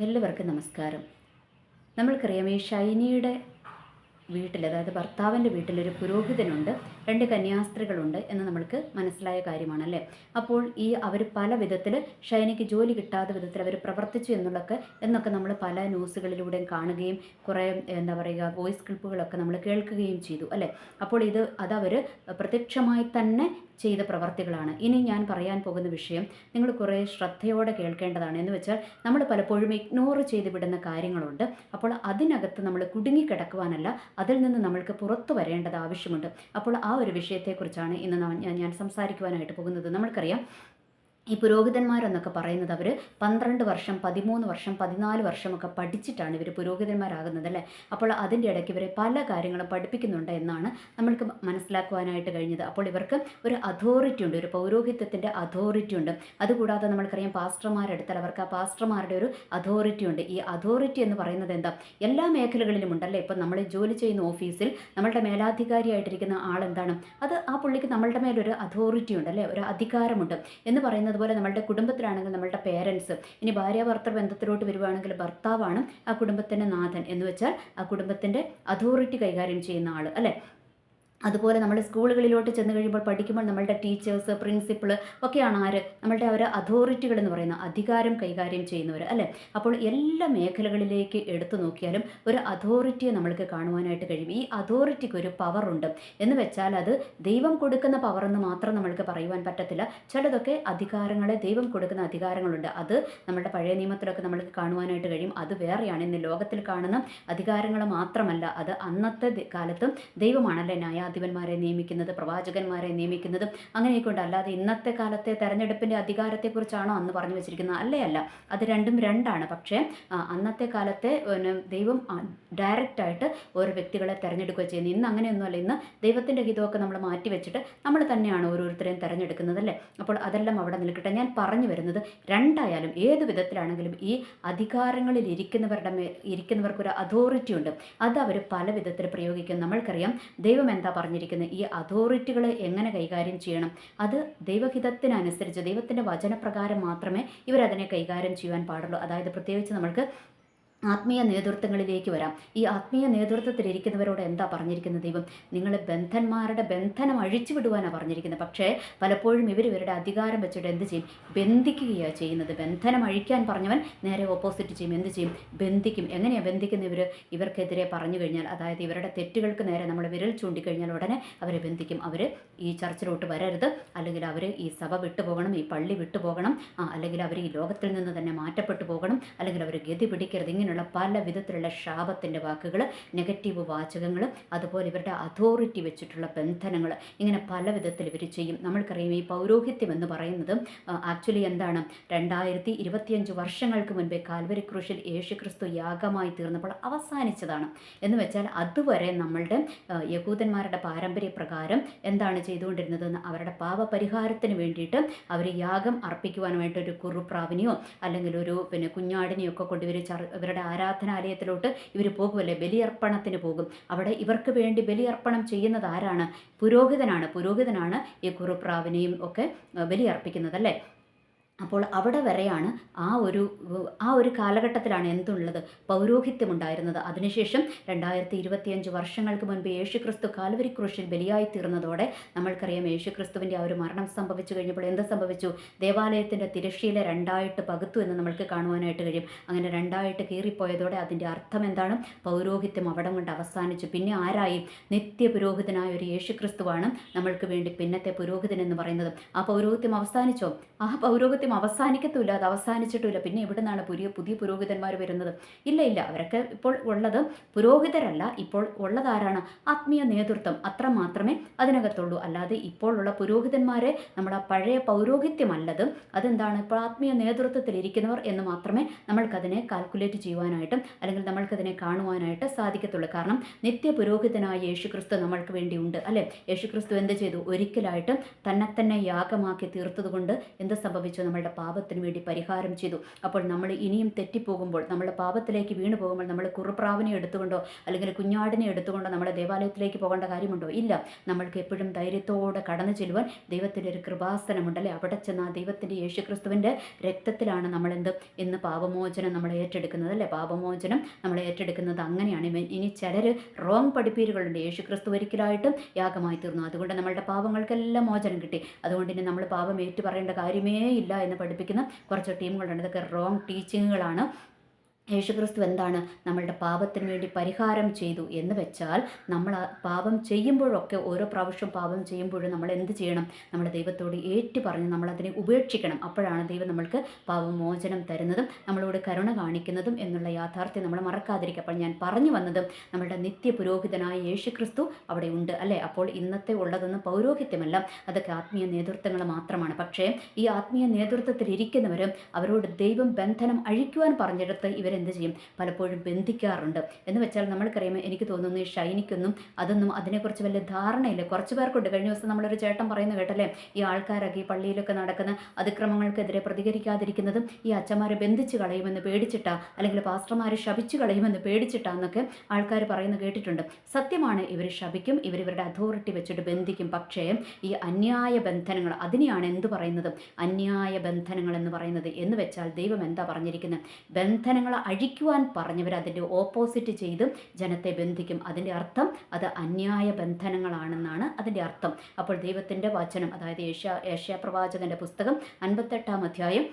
എല്ലാവർക്കും നമസ്കാരം. നമ്മൾക്കറിയാം ഈ ഷൈനിയുടെ വീട്ടിൽ അതായത് ഭർത്താവിന്റെ വീട്ടിലൊരു പുരോഹിതനുണ്ട്. രണ്ട് കന്യാസ്ത്രീകളുണ്ട് എന്ന് നമ്മൾക്ക് മനസ്സിലായ കാര്യമാണല്ലേ? അപ്പോൾ ഈ അവർ പല വിധത്തിൽ ഷൈനിക്ക് ജോലി കിട്ടാത്ത വിധത്തിൽ അവർ പ്രവർത്തിച്ചു എന്നുള്ളൊക്കെ എന്നൊക്കെ നമ്മൾ പല ന്യൂസുകളിലൂടെയും കാണുകയും കുറേ എന്താ പറയുക വോയിസ് ക്ലിപ്പുകളൊക്കെ നമ്മൾ കേൾക്കുകയും ചെയ്തു അല്ലേ? അപ്പോൾ ഇത് അതവർ പ്രത്യക്ഷമായി തന്നെ ചെയ്ത പ്രവർത്തികളാണ്. ഇനി ഞാൻ പറയാൻ പോകുന്ന വിഷയം നിങ്ങൾ കുറേ ശ്രദ്ധയോടെ കേൾക്കേണ്ടതാണ്. എന്ന് വെച്ചാൽ നമ്മൾ പലപ്പോഴും ഇഗ്നോർ ചെയ്ത് വിടുന്ന കാര്യങ്ങളുണ്ട്. അപ്പോൾ അതിനകത്ത് നമ്മൾ കുടുങ്ങിക്കിടക്കുവാനല്ല അതിൽ നിന്ന് നമ്മൾക്ക് പുറത്തു വരേണ്ടത് ആവശ്യമുണ്ട്. അപ്പോൾ ആ ഒരു വിഷയത്തെക്കുറിച്ചാണ് ഇന്ന് ഞാൻ- സംസാരിക്കുവാനായിട്ട് പോകുന്നത്. നമ്മൾക്കറിയാം ഈ പുരോഹിതന്മാരെന്നൊക്കെ പറയുന്നത് അവർ പന്ത്രണ്ട് വർഷം പതിമൂന്ന് വർഷം പതിനാല് വർഷമൊക്കെ പഠിച്ചിട്ടാണ് ഇവർ പുരോഹിതന്മാരാകുന്നത് അല്ലേ? അപ്പോൾ അതിന്റെ ഇടയ്ക്ക് ഇവരെ പല കാര്യങ്ങളും പഠിപ്പിക്കുന്നുണ്ട് എന്നാണ് നമ്മൾക്ക് മനസ്സിലാക്കുവാനായിട്ട് കഴിഞ്ഞത്. അപ്പോൾ ഇവർക്ക് ഒരു അതോറിറ്റി ഉണ്ട് ഒരു പൗരോഹിത്യത്തിന്റെ അതോറിറ്റി ഉണ്ട്. അതുകൂടാതെ നമ്മൾക്കറിയാം പാസ്റ്റർമാരെടുത്താൽ അവർക്ക് ആ പാസ്റ്റർമാരുടെ ഒരു അതോറിറ്റി ഉണ്ട്. ഈ അതോറിറ്റി എന്ന് പറയുന്നത് എന്താ? എല്ലാ മേഖലകളിലും ഉണ്ടല്ലേ ഇപ്പം നമ്മൾ ജോലി ചെയ്യുന്ന ഓഫീസിൽ നമ്മളുടെ മേലാധികാരിയായിട്ടിരിക്കുന്ന ആളെന്താണ്? അത് ആ പുള്ളിക്ക് നമ്മളുടെ മേലൊരു അതോറിറ്റി ഉണ്ട് അല്ലേ? ഒരു അധികാരമുണ്ട് എന്ന് പറയുന്നത് പോലെ നമ്മളുടെ കുടുംബത്തിലാണെങ്കിൽ നമ്മളുടെ പേരൻസ് ഇനി ഭാര്യ ഭർത്തൃ ബന്ധത്തിലോട്ട് വരുവാണെങ്കിൽ ഭർത്താവാണ് ആ കുടുംബത്തിന്റെ നാഥൻ എന്ന് വെച്ചാൽ ആ കുടുംബത്തിന്റെ അതോറിറ്റി കൈകാര്യം ചെയ്യുന്ന ആൾ അല്ലേ? അതുപോലെ നമ്മുടെ സ്കൂളുകളിലോട്ട് ചെന്ന് കഴിയുമ്പോൾ പഠിക്കുമ്പോൾ നമ്മളുടെ ടീച്ചേഴ്സ് പ്രിൻസിപ്പിൾ ഒക്കെയാണ് ആര്? നമ്മളുടെ അവർ അതോറിറ്റികൾ എന്ന് പറയുന്ന അധികാരം കൈകാര്യം ചെയ്യുന്നവർ അല്ലേ? അപ്പോൾ എല്ലാ മേഖലകളിലേക്ക് എടുത്തു നോക്കിയാലും ഒരു അതോറിറ്റിയെ നമ്മൾക്ക് കാണുവാനായിട്ട് കഴിയും. ഈ അതോറിറ്റിക്ക് ഒരു പവറുണ്ട് എന്ന് വെച്ചാൽ അത് ദൈവം കൊടുക്കുന്ന പവർ എന്ന് മാത്രം നമ്മൾക്ക് പറയുവാൻ പറ്റത്തില്ല. ചിലതൊക്കെ അധികാരങ്ങളെ ദൈവം കൊടുക്കുന്ന അധികാരങ്ങളുണ്ട്. അത് നമ്മുടെ പഴയ നിയമത്തിലൊക്കെ നമ്മൾക്ക് കാണുവാനായിട്ട് കഴിയും. അത് വേറെയാണ്. ഇന്ന് ലോകത്തിൽ കാണുന്ന അധികാരങ്ങൾ മാത്രമല്ല. അത് അന്നത്തെ കാലത്തും ദൈവമാണല്ലേ ന്യായാധിപന്മാരെ നിയമിക്കുന്നത് പ്രവാചകന്മാരെ നിയമിക്കുന്നത് അങ്ങനെയൊക്കെ ഉണ്ട് അല്ലാതെ ഇന്നത്തെ കാലത്തെ തെരഞ്ഞെടുപ്പിന്റെ അധികാരത്തെക്കുറിച്ചാണോ അന്ന് പറഞ്ഞു വെച്ചിരിക്കുന്നത്? അല്ലേ അല്ല. അത് രണ്ടും രണ്ടാണ്. പക്ഷേ അന്നത്തെ കാലത്തെ ദൈവം ഡയറക്റ്റായിട്ട് ഓരോ വ്യക്തികളെ തെരഞ്ഞെടുക്കുക ചെയ്യുന്നത് ഇന്ന് അങ്ങനെയൊന്നുമല്ല. ഇന്ന് ദൈവത്തിന്റെ ഹിതമൊക്കെ നമ്മൾ മാറ്റി വെച്ചിട്ട് നമ്മൾ തന്നെയാണ് ഓരോരുത്തരെയും തിരഞ്ഞെടുക്കുന്നത് അല്ലേ? അപ്പോൾ അതെല്ലാം അവിടെ നിൽക്കട്ടെ. ഞാൻ പറഞ്ഞു വരുന്നത് രണ്ടായാലും ഏത് വിധത്തിലാണെങ്കിലും ഈ അധികാരങ്ങളിൽ ഇരിക്കുന്നവരുടെ ഇരിക്കുന്നവർക്കൊരു അതോറിറ്റി ഉണ്ട് അത് അവർ പല വിധത്തിൽ പ്രയോഗിക്കും. നമ്മൾക്കറിയാം ദൈവം എന്താ പറഞ്ഞിരിക്കുന്നത് ഈ അതോറിറ്റികൾ എങ്ങനെ കൈകാര്യം ചെയ്യണം? അത് ദൈവഹിതത്തിനനുസരിച്ച് ദൈവത്തിന്റെ വചനപ്രകാരം മാത്രമേ ഇവരതിനെ കൈകാര്യം ചെയ്യുവാൻ പാടുള്ളൂ. അതായത് പ്രത്യേകിച്ച് നമ്മൾക്ക് ആത്മീയ നേതൃത്വങ്ങളിലേക്ക് വരാം. ഈ ആത്മീയ നേതൃത്വത്തിലിരിക്കുന്നവരോട് എന്താ പറഞ്ഞിരിക്കുന്നത് ദൈവം? നിങ്ങൾ ബന്ധന്മാരുടെ ബന്ധനം അഴിച്ചു വിടുവാനാണ് പറഞ്ഞിരിക്കുന്നത്. പക്ഷേ പലപ്പോഴും ഇവർ ഇവരുടെ അധികാരം വെച്ചിട്ട് എന്ത് ചെയ്യും? ബന്ധിക്കുകയാണ് ചെയ്യുന്നത്. ബന്ധനം അഴിക്കാൻ പറഞ്ഞവൻ നേരെ ഓപ്പോസിറ്റ് ചെയ്യും. എന്ത് ചെയ്യും? ബന്ധിക്കും. എങ്ങനെയാണ് ബന്ധിക്കുന്ന ഇവർ ഇവർക്കെതിരെ പറഞ്ഞു കഴിഞ്ഞാൽ അതായത് ഇവരുടെ തെറ്റുകൾക്ക് നേരെ നമ്മൾ വിരൽ ചൂണ്ടിക്കഴിഞ്ഞാൽ ഉടനെ അവരെ ബന്ധിക്കും. അവർ ഈ ചർച്ചിലോട്ട് വരരുത്. അല്ലെങ്കിൽ അവർ ഈ സഭ വിട്ടുപോകണം ഈ പള്ളി വിട്ടുപോകണം അല്ലെങ്കിൽ അവർ ഈ ലോകത്തിൽ നിന്ന് തന്നെ മാറ്റപ്പെട്ടു പോകണം. അല്ലെങ്കിൽ അവർ ഗതി പിടിക്കരുത്. ഇങ്ങനെയുള്ള പല വിധത്തിലുള്ള ശാപത്തിന്റെ വാക്കുകൾ നെഗറ്റീവ് വാചകങ്ങൾ അതുപോലെ ഇവരുടെ അതോറിറ്റി വെച്ചിട്ടുള്ള ബന്ധനങ്ങൾ ഇങ്ങനെ പല വിധത്തിൽ ഇവർ ചെയ്യും. നമ്മൾക്കറിയാം ഈ പൗരോഹിത്യം എന്ന് പറയുന്നത് ആക്ച്വലി എന്താണ്? രണ്ടായിരത്തി ഇരുപത്തിയഞ്ച് വർഷങ്ങൾക്ക് മുൻപേ കാൽവരി ക്രൂശിൽ യേശു ക്രിസ്തു യാഗമായി തീർന്നപ്പോൾ അവസാനിച്ചതാണ്. എന്ന് വെച്ചാൽ അതുവരെ നമ്മളുടെ യഹൂദന്മാരുടെ പാരമ്പര്യ പ്രകാരം എന്താണ് ചെയ്തുകൊണ്ടിരുന്നത് എന്ന് അവരുടെ പാപപരിഹാരത്തിന് വേണ്ടിയിട്ട് അവർ യാഗം അർപ്പിക്കുവാൻ വേണ്ടി ഒരു കുറുപ്രാവിനെയോ അല്ലെങ്കിൽ ഒരു പിന്നെ കുഞ്ഞാടിനെയോ ഒക്കെ കൊണ്ട് ചർ ഇവരുടെ ആരാധനാലയത്തിലോട്ട് ഇവർ പോകുമല്ലേ ബലിയർപ്പണത്തിന് പോകും. അവിടെ ഇവർക്ക് വേണ്ടി ബലിയർപ്പണം ചെയ്യുന്നത് ആരാണ്? പുരോഹിതനാണ്. പുരോഹിതനാണ് ഈ കുറുപ്രാവിനെയും ഒക്കെ ബലിയർപ്പിക്കുന്നത് അല്ലേ? അപ്പോൾ അവിടെ വരെയാണ് ആ ഒരു ആ ഒരു കാലഘട്ടത്തിലാണ് എന്തുള്ളത് പൗരോഹിത്യം ഉണ്ടായിരുന്നത് അതിനുശേഷം രണ്ടായിരത്തി ഇരുപത്തിയഞ്ച് വർഷങ്ങൾക്ക് മുൻപ് യേശുക്രിസ്തു കാൽവരി ക്രൂശിൽ ബലിയായി തീർന്നതോടെ നമ്മൾക്കറിയാം യേശുക്രിസ്തുവിന്റെ ആ ഒരു മരണം സംഭവിച്ചു കഴിഞ്ഞപ്പോൾ എന്ത് സംഭവിച്ചു? ദേവാലയത്തിന്റെ തിരശ്ശീല രണ്ടായിട്ട് പകുത്തു എന്ന് നമ്മൾക്ക് കാണുവാനായിട്ട് കഴിയും. അങ്ങനെ രണ്ടായിട്ട് കീറിപ്പോയതോടെ അതിന്റെ അർത്ഥം എന്താണ്? പൗരോഹിത്യം അവിടം കൊണ്ട് അവസാനിച്ചു. പിന്നെ ആരായി? നിത്യ പുരോഹിതനായ ഒരു യേശുക്രിസ്തുവാണ് നമ്മൾക്ക് വേണ്ടി പിന്നത്തെ പുരോഹിതൻ എന്ന് പറയുന്നത്. ആ പൗരോഹിത്യം അവസാനിച്ചോ? ആ പൗരോഹിത്യം അവസാനിക്കത്തുമില്ല. അത് അവസാനിച്ചിട്ടുമില്ല. പിന്നെ എവിടെ നിന്നാണ് പുതിയ പുതിയ പുരോഹിതന്മാർ വരുന്നത്? ഇല്ല ഇല്ല. അവരൊക്കെ ഇപ്പോൾ ഉള്ളത് പുരോഹിതരല്ല. ഇപ്പോൾ ഉള്ളതാരാണ്? ആത്മീയ നേതൃത്വം. അത്ര മാത്രമേ അതിനകത്തുള്ളൂ. അല്ലാതെ ഇപ്പോഴുള്ള പുരോഹിതന്മാരെ നമ്മുടെ പഴയ പൗരോഹിത്യമല്ലത്. അതെന്താണ്? ഇപ്പോൾ ആത്മീയ നേതൃത്വത്തിൽ ഇരിക്കുന്നവർ എന്ന് മാത്രമേ നമ്മൾക്കതിനെ കാൽക്കുലേറ്റ് ചെയ്യുവാനായിട്ടും അല്ലെങ്കിൽ നമ്മൾക്കതിനെ കാണുവാനായിട്ട് സാധിക്കത്തുള്ളൂ. കാരണം നിത്യ പുരോഹിതനായ യേശുക്രിസ്തു നമ്മൾക്ക് വേണ്ടിയുണ്ട് അല്ലേ? യേശുക്രിസ്തു എന്ത് ചെയ്തു? ഒരിക്കലായിട്ട് തന്നെ തന്നെ യാഗമാക്കി തീർത്തതുകൊണ്ട് എന്ത് സംഭവിച്ചു? നമ്മളുടെ പാപത്തിന് വേണ്ടി പരിഹാരം ചെയ്തു. അപ്പോൾ നമ്മൾ ഇനിയും തെറ്റിപ്പോകുമ്പോൾ നമ്മുടെ പാപത്തിലേക്ക് വീണു പോകുമ്പോൾ നമ്മൾ കുറുപ്രാവിനെ എടുത്തുകൊണ്ടോ അല്ലെങ്കിൽ കുഞ്ഞാടിനെ എടുത്തുകൊണ്ടോ നമ്മളെ ദേവാലയത്തിലേക്ക് പോകേണ്ട കാര്യമുണ്ടോ? ഇല്ല. നമ്മൾക്ക് എപ്പോഴും ധൈര്യത്തോടെ കടന്നു ചെല്ലുവാൻ ദൈവത്തിന്റെ ഒരു കൃപാസനമുണ്ടല്ലേ? അവിടെ ചെന്ന് ആ ദൈവത്തിന്റെ യേശുക്രിസ്തുവിന്റെ രക്തത്തിലാണ് നമ്മളെന്ത്? ഇന്ന് പാപമോചനം നമ്മൾ ഏറ്റെടുക്കുന്നത് അല്ലേ? പാപമോചനം നമ്മൾ ഏറ്റെടുക്കുന്നത് അങ്ങനെയാണ്. ഇനി ചിലർ റോങ് പഠിപ്പീരുകളുണ്ട്. യേശുക്രിസ്തു ഒരിക്കലായിട്ടും യാഗമായി തീർന്നു. അതുകൊണ്ട് നമ്മളുടെ പാപങ്ങൾക്കെല്ലാം മോചനം കിട്ടി. അതുകൊണ്ട് ഇനി നമ്മൾ പാപം ഏറ്റു പറയേണ്ട കാര്യമേ ഇല്ല എന്ന് പഠിപ്പിക്കുന്ന. കുറച്ച് ടീമുകളുണ്ട് ഇതൊക്കെ റോങ് ടീച്ചിങ്ങുകളാണ് യേശുക്രിസ്തു എന്താണ് നമ്മളുടെ പാപത്തിന് വേണ്ടി പരിഹാരം ചെയ്തു എന്ന് വെച്ചാൽ നമ്മൾ പാപം ചെയ്യുമ്പോഴൊക്കെ ഓരോ പ്രാവശ്യം പാപം ചെയ്യുമ്പോഴും നമ്മൾ എന്ത് ചെയ്യണം? നമ്മുടെ ദൈവത്തോട് ഏറ്റു പറഞ്ഞ് നമ്മളതിനെ ഉപേക്ഷിക്കണം. അപ്പോഴാണ് ദൈവം നമ്മൾക്ക് പാപമോചനം തരുന്നതും നമ്മളോട് കരുണ കാണിക്കുന്നതും എന്നുള്ള യാഥാർത്ഥ്യം നമ്മൾ മറക്കാതിരിക്കുക. അപ്പോൾ ഞാൻ പറഞ്ഞു വന്നതും നമ്മളുടെ നിത്യ പുരോഹിതനായ യേശുക്രിസ്തു അവിടെ ഉണ്ട് അല്ലേ? അപ്പോൾ ഇന്നത്തെ ഉള്ളതൊന്നും പൗരോഹിത്യമല്ല. അതൊക്കെ ആത്മീയ നേതൃത്വങ്ങൾ മാത്രമാണ്. പക്ഷേ ഈ ആത്മീയ നേതൃത്വത്തിൽ ഇരിക്കുന്നവരും അവരോട് ദൈവം ബന്ധനം അഴിക്കുവാൻ പറഞ്ഞെടുത്ത് ഇവർ ഇവരെന്ത് ചെയ്യും? പലപ്പോഴും ബന്ധിക്കാറുണ്ട്. എന്ന് വെച്ചാൽ നമ്മൾക്കറിയാം എനിക്ക് തോന്നുന്നു ഈ ഷൈനിക്കൊന്നും അതൊന്നും അതിനെക്കുറിച്ച് വലിയ ധാരണയില്ല. കുറച്ച് പേർക്കുണ്ട്. കഴിഞ്ഞ ദിവസം നമ്മളൊരു ചേട്ടൻ പറയുന്നത് കേട്ടല്ലേ? ഈ ആൾക്കാരൊക്കെ ഈ പള്ളിയിലൊക്കെ നടക്കുന്ന അതിക്രമങ്ങൾക്കെതിരെ പ്രതികരിക്കാതിരിക്കുന്നതും ഈ അച്ഛന്മാരെ ബന്ധിച്ച് കളയുമെന്ന് പേടിച്ചിട്ടാ അല്ലെങ്കിൽ പാസ്റ്റർമാരെ ശപിച്ചു കളയുമെന്ന് പേടിച്ചിട്ടാന്നൊക്കെ ആൾക്കാർ പറയുന്നത് കേട്ടിട്ടുണ്ട്. സത്യമാണ് ഇവർ ശപിക്കും ഇവർ ഇവരുടെ അതോറിറ്റി വെച്ചിട്ട് ബന്ധിക്കും. പക്ഷേ ഈ അന്യായ ബന്ധനങ്ങൾ അതിനെയാണ് എന്ത് പറയുന്നത്? അന്യായ ബന്ധനങ്ങൾ എന്ന് പറയുന്നത്. എന്ന് വെച്ചാൽ ദൈവം എന്താ പറഞ്ഞിരിക്കുന്നത് ബന്ധനങ്ങൾ അഴിക്കുവാൻ പറഞ്ഞവർ അതിന്റെ ഓപ്പോസിറ്റ് ചെയ്ത് ജനത്തെ ബന്ധിക്കും. അതിന്റെ അർത്ഥം അത് അന്യായ ബന്ധനങ്ങളാണെന്നാണ് അതിന്റെ അർത്ഥം. അപ്പോൾ ദൈവത്തിന്റെ വചനം അതായത് ഏഷ്യ ഏഷ്യ പ്രവാചകന്റെ പുസ്തകം അൻപത്തെട്ടാം അധ്യായം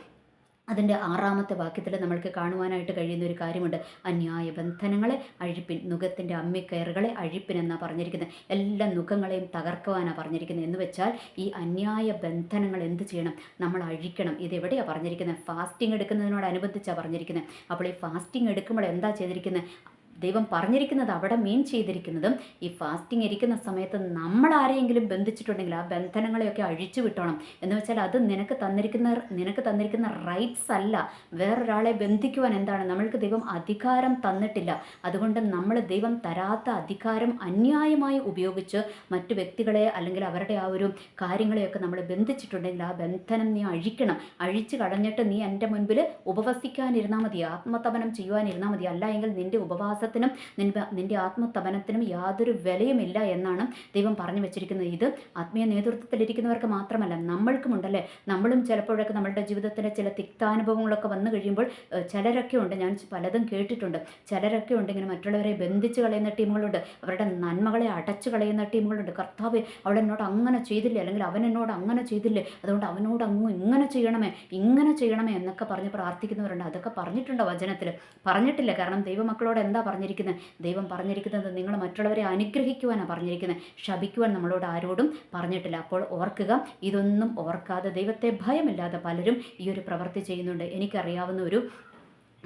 അതിന്റെ ആറാമത്തെ വാക്യത്തിൽ നമ്മൾക്ക് കാണുവാനായിട്ട് കഴിയുന്ന ഒരു കാര്യമുണ്ട്. അന്യായ ബന്ധനങ്ങളെ അഴിപ്പിൻ നുഖത്തിന്റെ അമ്മിക്കയറുകളെ അഴിപ്പിൻ എന്നാണ് പറഞ്ഞിരിക്കുന്നത്. എല്ലാ നുഖങ്ങളെയും തകർക്കുവാനാണ് പറഞ്ഞിരിക്കുന്നത്. എന്ന് വെച്ചാൽ ഈ അന്യായ ബന്ധനങ്ങൾ എന്ത് ചെയ്യണം? നമ്മൾ അഴിക്കണം. ഇത് എവിടെയാണ് പറഞ്ഞിരിക്കുന്നത്? ഫാസ്റ്റിംഗ് എടുക്കുന്നതിനോടനുബന്ധിച്ചാണ് പറഞ്ഞിരിക്കുന്നത്. അപ്പോൾ ഈ ഫാസ്റ്റിംഗ് എടുക്കുമ്പോൾ എന്താ ചെയ്തിരിക്കുന്നത്? ദൈവം പറഞ്ഞിരിക്കുന്നത് അവിടെ മീൻ ചെയ്തിരിക്കുന്നതും ഈ ഫാസ്റ്റിംഗ് ഇരിക്കുന്ന സമയത്ത് നമ്മൾ ആരെയെങ്കിലും ബന്ധിച്ചിട്ടുണ്ടെങ്കിൽ ആ ബന്ധനങ്ങളെയൊക്കെ അഴിച്ചു വിട്ടോണം. എന്ന് വെച്ചാൽ അത് നിനക്ക് തന്നിരിക്കുന്ന നിനക്ക് തന്നിരിക്കുന്ന റൈറ്റ്സ് അല്ല. വേറൊരാളെ ബന്ധിക്കുവാൻ എന്താണ്? നമ്മൾക്ക് ദൈവം അധികാരം തന്നിട്ടില്ല. അതുകൊണ്ട് നമ്മൾ ദൈവം തരാത്ത അധികാരം അന്യായമായി ഉപയോഗിച്ച് മറ്റു വ്യക്തികളെ അല്ലെങ്കിൽ അവരുടെ ആ ഒരു കാര്യങ്ങളെയൊക്കെ നമ്മൾ ബന്ധിച്ചിട്ടുണ്ടെങ്കിൽ ആ ബന്ധനം നീ അഴിക്കണം. അഴിച്ചു കളഞ്ഞിട്ട് നീ എന്റെ മുൻപിൽ ഉപവസിക്കാനിരുന്നാൽ മതി. ആത്മതപനം ചെയ്യുവാനിരുന്നാൽ മതി. അല്ല എങ്കിൽ നിന്റെ ഉപവാസ വിശ്വാസത്തിനും നിന്റെ നിന്റെ ആത്മതപനത്തിനും യാതൊരു വിലയുമില്ല എന്നാണ് ദൈവം പറഞ്ഞു വെച്ചിരിക്കുന്നത്. ഇത് ആത്മീയ നേതൃത്വത്തിലിരിക്കുന്നവർക്ക് മാത്രമല്ല നമ്മൾക്കുമുണ്ടല്ലേ നമ്മളും ചിലപ്പോഴൊക്കെ നമ്മളുടെ ജീവിതത്തിലെ ചില തിക്താനുഭവങ്ങളൊക്കെ വന്നു കഴിയുമ്പോൾ ചിലരൊക്കെ ഉണ്ട് ഞാൻ പലതും കേട്ടിട്ടുണ്ട്. ചിലരൊക്കെ ഉണ്ട് ഇങ്ങനെ മറ്റുള്ളവരെ ബന്ധിച്ച് കളയുന്ന ടീമുകളുണ്ട്. അവരുടെ നന്മകളെ അടച്ചു കളയുന്ന ടീമുകളുണ്ട്. കർത്താവ് അവൾ എന്നോട് അങ്ങനെ ചെയ്തില്ലേ? അല്ലെങ്കിൽ അവൻ എന്നോട് അങ്ങനെ ചെയ്തില്ലേ? അതുകൊണ്ട് അവനോട് അങ്ങ് ഇങ്ങനെ ചെയ്യണമേ ഇങ്ങനെ ചെയ്യണമേ എന്നൊക്കെ പറഞ്ഞ് പ്രാർത്ഥിക്കുന്നവരുണ്ട്. അതൊക്കെ പറഞ്ഞിട്ടുണ്ടോ വചനത്തിൽ? പറഞ്ഞിട്ടില്ല. കാരണം ദൈവമക്കളോട് എന്താ പറഞ്ഞിരിക്കുന്നത്. ദൈവം പറഞ്ഞിരിക്കുന്നത് നിങ്ങൾ മറ്റുള്ളവരെ അനുഗ്രഹിക്കുവാനാണ് പറഞ്ഞിരിക്കുന്നത്. ശപിക്കുവാൻ നമ്മളോട് ആരോടും പറഞ്ഞിട്ടില്ല. അപ്പോൾ ഓർക്കുക ഇതൊന്നും ഓർക്കാതെ ദൈവത്തെ ഭയമില്ലാതെ പലരും ഈ ഒരു പ്രവൃത്തി ചെയ്യുന്നുണ്ട്. എനിക്കറിയാവുന്ന ഒരു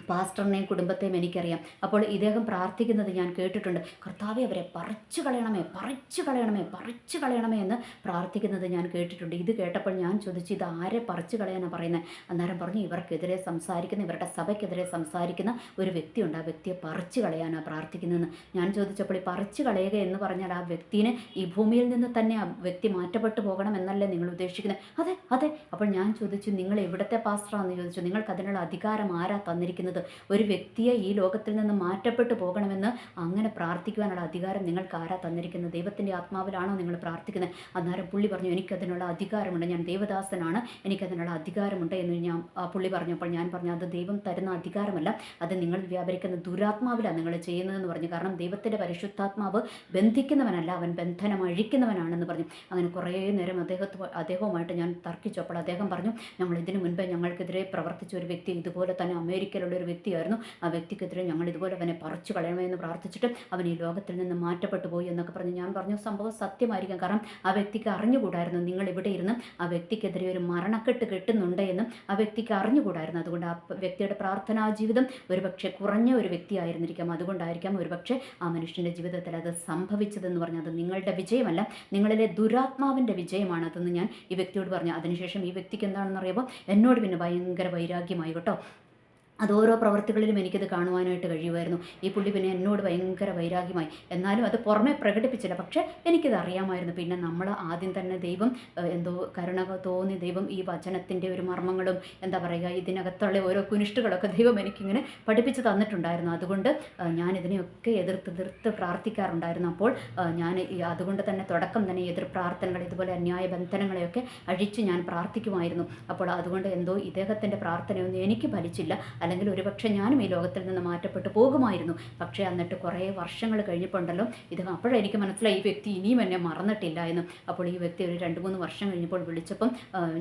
പാസ്റ്ററിനെയും കുടുംബത്തെയും എനിക്കറിയാം. അപ്പോൾ ഇദ്ദേഹം പ്രാർത്ഥിക്കുന്നത് ഞാൻ കേട്ടിട്ടുണ്ട്. കർത്താവെ അവരെ പറിച്ചു കളയണമേ പറിച്ചു കളയണമേ പറിച്ചു കളയണമേ എന്ന് പ്രാർത്ഥിക്കുന്നത് ഞാൻ കേട്ടിട്ടുണ്ട്. ഇത് കേട്ടപ്പോൾ ഞാൻ ചോദിച്ചു ഇത് ആരെ പറിച്ചു കളയാനാണ് പറയുന്നത് അന്നേരം പറഞ്ഞു ഇവർക്കെതിരെ സംസാരിക്കുന്ന ഇവരുടെ സഭയ്ക്കെതിരെ സംസാരിക്കുന്ന ഒരു വ്യക്തിയുണ്ട്. ആ വ്യക്തിയെ പറിച്ചു കളയാനാണ് പ്രാർത്ഥിക്കുന്നതെന്ന്. ഞാൻ ചോദിച്ചപ്പോൾ ഈ പറിച്ചു കളയുക എന്ന് പറഞ്ഞാൽ ആ വ്യക്തിനെ ഈ ഭൂമിയിൽ നിന്ന് തന്നെ ആ വ്യക്തി മാറ്റപ്പെട്ടു പോകണം എന്നല്ലേ നിങ്ങൾ ഉദ്ദേശിക്കുന്നത്? അതെ അതെ. അപ്പോൾ ഞാൻ ചോദിച്ചു നിങ്ങൾ എവിടത്തെ പാസ്റ്ററാണെന്ന് ചോദിച്ചു? നിങ്ങൾക്ക് അതിനുള്ള അധികാരം ആരാ തന്നിരിക്കുന്നത്? പറയുന്നത് ഒരു വ്യക്തിയെ ഈ ലോകത്തിൽ നിന്ന് മാറ്റപ്പെട്ടു പോകണമെന്ന് അങ്ങനെ പ്രാർത്ഥിക്കുവാനുള്ള അധികാരം നിങ്ങൾക്ക് ആരാ തന്നിരിക്കുന്നത്? ദൈവത്തിന്റെ ആത്മാവിലാണോ നിങ്ങൾ പ്രാർത്ഥിക്കുന്നത്? അന്നേരം പുള്ളി പറഞ്ഞു എനിക്കതിനുള്ള അധികാരമുണ്ട്. ഞാൻ ദേവദാസനാണ്. എനിക്കതിനുള്ള അധികാരമുണ്ട് എന്ന് ഞാൻ ആ പുള്ളി പറഞ്ഞപ്പോൾ ഞാൻ പറഞ്ഞു അത് ദൈവം തരുന്ന അധികാരമല്ല. അത് നിങ്ങൾ വ്യാപരിക്കുന്ന ദുരാത്മാവിലാണ് നിങ്ങൾ ചെയ്യുന്നതെന്ന് പറഞ്ഞു. കാരണം ദൈവത്തിന്റെ പരിശുദ്ധാത്മാവ് ബന്ധിക്കുന്നവനല്ല അവൻ ബന്ധനം അഴിക്കുന്നവനാണെന്ന് പറഞ്ഞു. അങ്ങനെ കുറേ നേരം അദ്ദേഹത്തു അദ്ദേഹവുമായിട്ട് ഞാൻ തർക്കിച്ചപ്പോൾ അദ്ദേഹം പറഞ്ഞു ഞങ്ങൾ ഇതിനു മുൻപേ ഞങ്ങൾക്കെതിരെ പ്രവർത്തിച്ച ഒരു വ്യക്തി ഇതുപോലെ തന്നെ അമേരിക്കയിലുള്ള വ്യക്തിയായിരുന്നു. ആ വ്യക്തിക്കെതിരെ ഞങ്ങൾ ഇതുപോലെ അവനെ പറിച്ചു കളയണമെന്ന് പ്രാർത്ഥിച്ചിട്ട് അവൻ ഈ ലോകത്തിൽ നിന്ന് മാറ്റപ്പെട്ടു പോയി എന്നൊക്കെ പറഞ്ഞ് ഞാൻ പറഞ്ഞു. സംഭവം സത്യമായിരിക്കാം. കാരണം ആ വ്യക്തിക്ക് അറിഞ്ഞുകൂടായിരുന്നു നിങ്ങൾ ഇവിടെ ഇരുന്ന് ആ വ്യക്തിക്കെതിരെ ഒരു മരണക്കെട്ട് കെട്ടുന്നുണ്ട് എന്നും ആ വ്യക്തിക്ക് അറിഞ്ഞുകൂടായിരുന്നു. അതുകൊണ്ട് ആ വ്യക്തിയുടെ പ്രാർത്ഥനാ ജീവിതം ഒരുപക്ഷെ കുറഞ്ഞ ഒരു വ്യക്തിയായിരുന്നിരിക്കാം. അതുകൊണ്ടായിരിക്കാം ഒരുപക്ഷെ ആ മനുഷ്യന്റെ ജീവിതത്തിൽ അത് സംഭവിച്ചതെന്ന് പറഞ്ഞാൽ അത് നിങ്ങളുടെ വിജയമല്ല നിങ്ങളിലെ ദുരാത്മാവിന്റെ വിജയമാണ് അതെന്ന് ഞാൻ ഈ വ്യക്തിയോട് പറഞ്ഞു. അതിനുശേഷം ഈ വ്യക്തിക്ക് എന്താണെന്ന് അറിയുമ്പോൾ എന്നോട് പിന്നെ ഭയങ്കര വൈരാഗ്യമായി കേട്ടോ. അത് ഓരോ പ്രവർത്തികളിലും എനിക്കത് കാണുവാനായിട്ട് കഴിയുമായിരുന്നു. ഈ പുള്ളി പിന്നെ എന്നോട് ഭയങ്കര വൈരാഗ്യമായി. എന്നാലും അത് പുറമെ പ്രകടിപ്പിച്ചില്ല. പക്ഷേ എനിക്കത് അറിയാമായിരുന്നു. പിന്നെ നമ്മൾ ആദ്യം തന്നെ ദൈവം എന്തോ കരുണ തോന്നി ദൈവം ഈ വചനത്തിന്റെ ഒരു മർമ്മങ്ങളും എന്താ പറയുക ഇതിനകത്തുള്ള ഓരോ കുനിഷ്ടുകളൊക്കെ ദൈവം എനിക്കിങ്ങനെ പഠിപ്പിച്ച് തന്നിട്ടുണ്ടായിരുന്നു. അതുകൊണ്ട് ഞാൻ ഇതിനെയൊക്കെ എതിർത്ത് എതിർത്ത് പ്രാർത്ഥിക്കാറുണ്ടായിരുന്നു. അപ്പോൾ ഞാൻ അതുകൊണ്ട് തന്നെ തുടക്കം തന്നെ എതിർ പ്രാർത്ഥനകൾ ഇതുപോലെ അന്യായ ബന്ധനങ്ങളെയൊക്കെ അഴിച്ച് ഞാൻ പ്രാർത്ഥിക്കുമായിരുന്നു. അപ്പോൾ അതുകൊണ്ട് എന്തോ ഇദ്ദേഹത്തിന്റെ പ്രാർത്ഥനയൊന്നും എനിക്ക് ഫലിച്ചില്ല. അല്ലെങ്കിൽ ഒരുപക്ഷെ ഞാനും ഈ ലോകത്തിൽ നിന്ന് മാറ്റപ്പെട്ടു പോകുമായിരുന്നു. പക്ഷേ എന്നിട്ട് കുറേ വർഷങ്ങൾ കഴിഞ്ഞപ്പോണ്ടല്ലോ ഇത് അപ്പോഴെനിക്ക് മനസ്സിലായി ഈ വ്യക്തി ഇനിയും എന്നെ മറന്നിട്ടില്ല എന്ന്. അപ്പോൾ ഈ വ്യക്തി ഒരു രണ്ട് മൂന്ന് വർഷം കഴിഞ്ഞപ്പോൾ വിളിച്ചപ്പം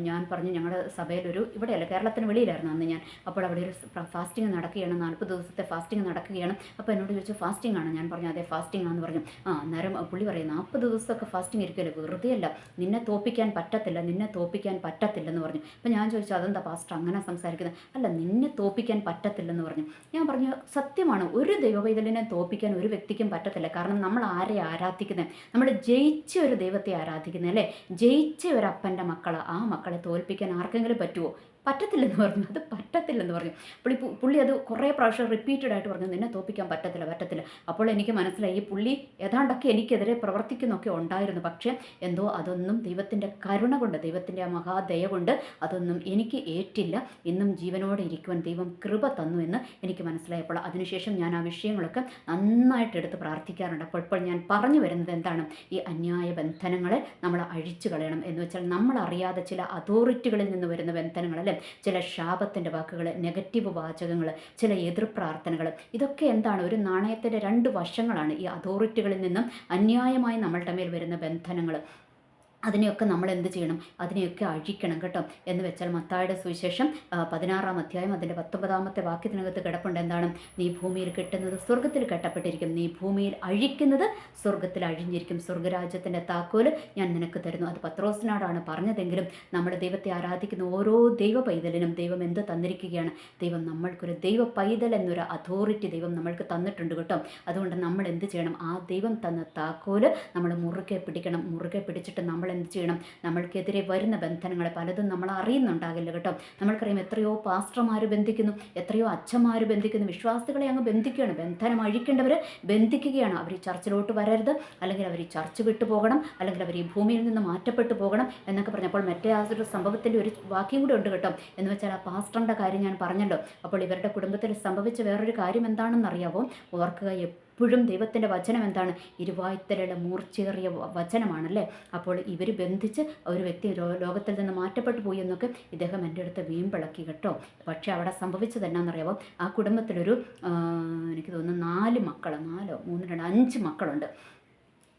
ഞാൻ പറഞ്ഞു ഞങ്ങളുടെ സഭയിലൊരു ഇവിടെയല്ല കേരളത്തിന് വെളിയിലായിരുന്നു അന്ന് ഞാൻ. അപ്പോൾ അവിടെ ഒരു ഫാസ്റ്റിംഗ് നടക്കുകയാണ് നാൽപ്പത് ദിവസത്തെ ഫാസ്റ്റിംഗ് നടക്കുകയാണ്. അപ്പോൾ എന്നോട് ചോദിച്ചു ഫാസ്റ്റിംഗ് ആണ് ഞാൻ പറഞ്ഞു അതെ ഫാസ്റ്റിംഗ് ആണെന്ന് പറഞ്ഞു. ആ അന്നേരം പുള്ളി പറയും നാൽപ്പത് ദിവസമൊക്കെ ഫാസ്റ്റിംഗ് ഇരിക്കുമല്ലോ വെറുതെ അല്ല നിന്നെ തോപ്പിക്കാൻ പറ്റത്തില്ല നിന്നെ തോപ്പിക്കാൻ പറ്റത്തില്ലെന്ന് പറഞ്ഞു. അപ്പോൾ ഞാൻ ചോദിച്ചു അതെന്താ പാസ്റ്റർ അങ്ങനെ സംസാരിക്കുന്നത്? അല്ല നിന്നെ തോപ്പിക്കാൻ പറ്റത്തില്ലെന്ന് പറഞ്ഞു. ഞാൻ പറഞ്ഞു സത്യമാണ് ഒരു ദൈവവൈതലിനെ തോൽപ്പിക്കാൻ ഒരു വ്യക്തിക്കും പറ്റത്തില്ല. കാരണം നമ്മൾ ആരെ ആരാധിക്കുന്നത് നമ്മൾ ജയിച്ച ഒരു ദൈവത്തെ ആരാധിക്കുന്നത് അല്ലേ? ജയിച്ച ഒരു അപ്പന്റെ മക്കളെ ആ മക്കളെ തോൽപ്പിക്കാൻ ആർക്കെങ്കിലും പറ്റുമോ പറ്റത്തില്ലെന്ന് പറഞ്ഞു. അത് പറ്റത്തില്ലെന്ന് പറഞ്ഞു. പുള്ളി പുള്ളി അത് കുറേ പ്രാവശ്യം റിപ്പീറ്റഡ് ആയിട്ട് പറഞ്ഞു നിന്നെ തോപ്പിക്കാൻ പറ്റത്തില്ല പറ്റത്തില്ല. അപ്പോൾ എനിക്ക് മനസ്സിലായി ഈ പുള്ളി ഏതാണ്ടൊക്കെ എനിക്കെതിരെ പ്രവർത്തിക്കുന്നൊക്കെ ഉണ്ടായിരുന്നു. പക്ഷേ എന്തോ അതൊന്നും ദൈവത്തിന്റെ കരുണ കൊണ്ട് ദൈവത്തിന്റെ ആ മഹാദയ കൊണ്ട് അതൊന്നും എനിക്ക് ഏറ്റില്ല. ഇന്നും ജീവനോടെ ഇരിക്കുവാൻ ദൈവം കൃപ തന്നു എന്ന് എനിക്ക് മനസ്സിലായപ്പോൾ അതിനുശേഷം ഞാൻ ആ വിഷയങ്ങളൊക്കെ നന്നായിട്ട് എടുത്ത് പ്രാർത്ഥിക്കാറുണ്ട്. അപ്പോൾ ഇപ്പോൾ ഞാൻ പറഞ്ഞു വരുന്നത് എന്താണ്? ഈ അന്യായ ബന്ധനങ്ങളെ നമ്മൾ അഴിച്ചു കളയണം എന്ന് വെച്ചാൽ നമ്മൾ അറിയാതെ ചില അതോറിറ്റികളിൽ നിന്ന് വരുന്ന ബന്ധനങ്ങൾ അല്ലേ ചില ശാപത്തിന്റെ വാക്കുകൾ നെഗറ്റീവ് വാചകങ്ങൾ ചില എതിർ പ്രാർത്ഥനകൾ ഇതൊക്കെ എന്താണ്? ഒരു നാണയത്തിന്റെ രണ്ട് വശങ്ങളാണ് ഈ അതോറിറ്റികളിൽ നിന്നും അന്യായമായി നമ്മളുടെ മേൽ വരുന്ന ബന്ധനങ്ങൾ അതിനെയൊക്കെ നമ്മൾ എന്ത് ചെയ്യണം? അതിനെയൊക്കെ അഴിക്കണം കേട്ടോ. എന്ന് വെച്ചാൽ മത്തായുടെ സുവിശേഷം പതിനാറാം അധ്യായം അതിന്റെ പത്തൊമ്പതാമത്തെ വാക്യത്തിനകത്ത് കിടപ്പുണ്ട്. എന്താണ്? നീ ഭൂമിയിൽ കെട്ടുന്നത് സ്വർഗത്തിൽ കെട്ടപ്പെട്ടിരിക്കും. നീ ഭൂമിയിൽ അഴിക്കുന്നത് സ്വർഗത്തിൽ അഴിഞ്ഞിരിക്കും. സ്വർഗരാജ്യത്തിന്റെ താക്കോൽ ഞാൻ നിനക്ക് തരുന്നു. അത് പത്രോസിനോടാണ് പറഞ്ഞതെങ്കിലും നമ്മുടെ ദൈവത്തെ ആരാധിക്കുന്ന ഓരോ ദൈവ പൈതലിനും ദൈവം എന്ത് തന്നിരിക്കുകയാണ്? ദൈവം നമ്മൾക്കൊരു ദൈവ പൈതൽ എന്നൊരു അതോറിറ്റി ദൈവം നമ്മൾക്ക് തന്നിട്ടുണ്ട് കേട്ടോ. അതുകൊണ്ട് നമ്മൾ എന്ത് ചെയ്യണം? ആ ദൈവം തന്ന താക്കോൽ നമ്മൾ മുറുകെ പിടിക്കണം. മുറുകെ പിടിച്ചിട്ട് നമ്മൾ എന്ത് ചെയ്യണം. നമ്മൾക്കെതിരെ വരുന്ന ബന്ധനങ്ങൾ പലതും നമ്മൾ അറിയുന്നുണ്ടാകില്ല കേട്ടോ. നമ്മൾക്കറിയാം എത്രയോ പാസ്റ്റർമാർ ബന്ധിക്കുന്നു എത്രയോ അച്ഛന്മാർ ബന്ധിക്കുന്നു. വിശ്വാസികളെ അങ്ങ് ബന്ധിക്കുകയാണ്. ബന്ധനം അഴിക്കേണ്ടവർ ബന്ധിക്കുകയാണ്. അവർ ചർച്ചിലോട്ട് വരരുത് അല്ലെങ്കിൽ അവർ ഈ ചർച്ച് വിട്ടു പോകണം അല്ലെങ്കിൽ അവർ ഈ ഭൂമിയിൽ നിന്ന് മാറ്റപ്പെട്ടു പോകണം എന്നൊക്കെ പറഞ്ഞപ്പോൾ മറ്റേ ആ ഒരു സംഭവത്തിന്റെ ഒരു വാക്യം കൂടെ ഉണ്ട് കേട്ടോ. എന്ന് വെച്ചാൽ ആ പാസ്റ്ററിന്റെ കാര്യം ഞാൻ പറഞ്ഞല്ലോ. അപ്പോൾ ഇവരുടെ കുടുംബത്തിൽ സംഭവിച്ച വേറൊരു കാര്യം എന്താണെന്ന് അറിയാവോ ഓർക്കുക എപ്പോഴും ദൈവത്തിന്റെ വചനം എന്താണ്? ഇരുവായ്ത്തലയുടെ മൂർച്ചേറിയ വചനമാണല്ലേ? അപ്പോൾ ഇവർ ബന്ധിച്ച് ഒരു വ്യക്തി ലോകത്തിൽ നിന്ന് മാറ്റപ്പെട്ടു പോയി എന്നൊക്കെ ഇദ്ദേഹം എന്റെ അടുത്ത് വീമ്പിളക്കി കേട്ടോ. പക്ഷേ അവിടെ സംഭവിച്ചത് എന്നാണെന്നറിയാമോ ആ കുടുംബത്തിലൊരു എനിക്ക് തോന്നുന്നു നാല് മക്കൾ നാലോ മൂന്ന് രണ്ട് അഞ്ച് മക്കളുണ്ട്.